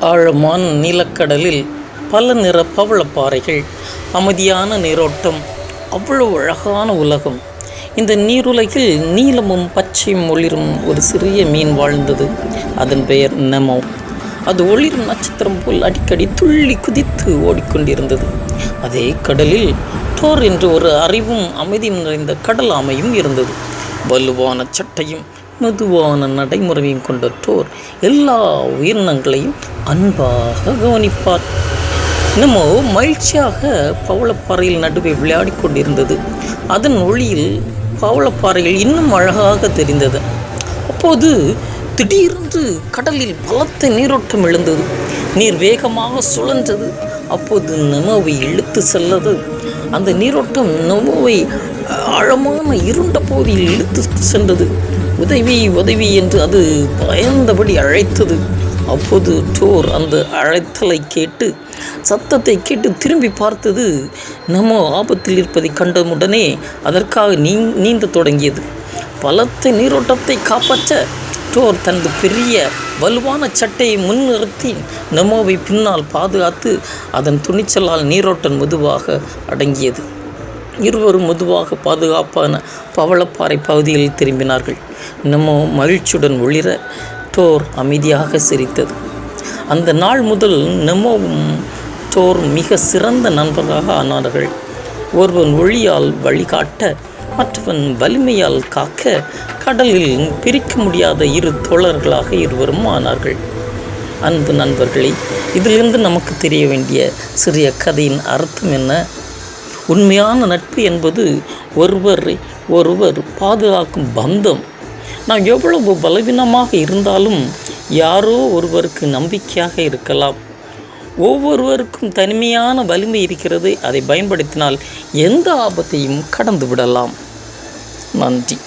ஆழமான நீலக்கடலில் பல நிற பவளப்பாறைகள் அமைதியான நீரோட்டம் அவ்வளவு அழகான உலகம். இந்த நீருலகில் நீலமும் பச்சையும் ஒளிரும் ஒரு சிறிய மீன் வாழ்ந்தது. அதன் பெயர் நெமோ. அது ஒளிரும் நட்சத்திரம் போல் அடிக்கடி துள்ளி குதித்து ஓடிக்கொண்டிருந்தது. அதே கடலில் டோர் என்று ஒரு அறிவும் அமைதியும் நிறைந்த கடல் ஆமையும் இருந்தது. வலுவான சட்டையும் மெதுவான நடைமுறையும் கொண்டற்றோர் எல்லா உயிரினங்களையும் அன்பாக கவனிப்பார். என்னமோ மகிழ்ச்சியாக பவளப்பாறையில் நடுவே விளையாடிக் கொண்டிருந்தது. அதன் ஒளியில் பவளப்பாறையில் இன்னும் அழகாக தெரிந்தது. அப்போது திடீரென்று கடலில் பலத்த நீரோட்டம் எழுந்தது. நீர் வேகமாக சுழன்றது. அப்போது நெமோவை இழுத்து செல்லது. அந்த நீரோட்டம் நெமோவை ஆழமான இருண்ட பகுதியில் இழுத்து சென்றது. உதவி உதவி என்று அது பயந்தபடி அழைத்தது. அப்போது டோர் அந்த அழைத்தலை கேட்டு சத்தத்தை கேட்டு திரும்பி பார்த்தது நம்ம ஆபத்தில் இருப்பதை கண்டவுடனே அதற்காக நீ நீந்த தொடங்கியது. பலத்த நீரோட்டத்தை காப்பாற்ற டோர் தனது பெரிய வலுவான சட்டையை முன்னிறுத்தி நமோவை பின்னால் பாதுகாத்து அதன் துணிச்சலால் நீரோட்டம் மெதுவாக அடங்கியது. இருவரும் மெதுவாக பாதுகாப்பான பவளப்பாறை பகுதியில் திரும்பினார்கள். நெமோ மகிழ்ச்சியுடன் ஒளிர டோர் அமைதியாக சிரித்தது. அந்த நாள் முதல் நெமோவும் டோர் மிக சிறந்த நண்பராக ஆனார்கள். ஒருவன் ஒளியால் வழிகாட்ட மற்றவன் வலிமையால் காக்க கடலில் பிரிக்க முடியாத இரு தோழர்களாக இருவரும் ஆனார்கள். அன்பு நண்பர்களே இதிலிருந்து நமக்கு தெரிய வேண்டிய சிறிய கதையின் அர்த்தம் என்ன? உண்மையான நட்பு என்பது ஒருவர் ஒருவர் பாதுகாக்கும் பந்தம். நாம் எவ்வளவு பலவீனமாக இருந்தாலும் யாரோ ஒருவருக்கு நம்பிக்கையாக இருக்கலாம். ஒவ்வொருவருக்கும் தனிமையான வலிமை இருக்கிறது. அதை பயன்படுத்தினால் எந்த ஆபத்தையும் கடந்து விடலாம். நன்றி.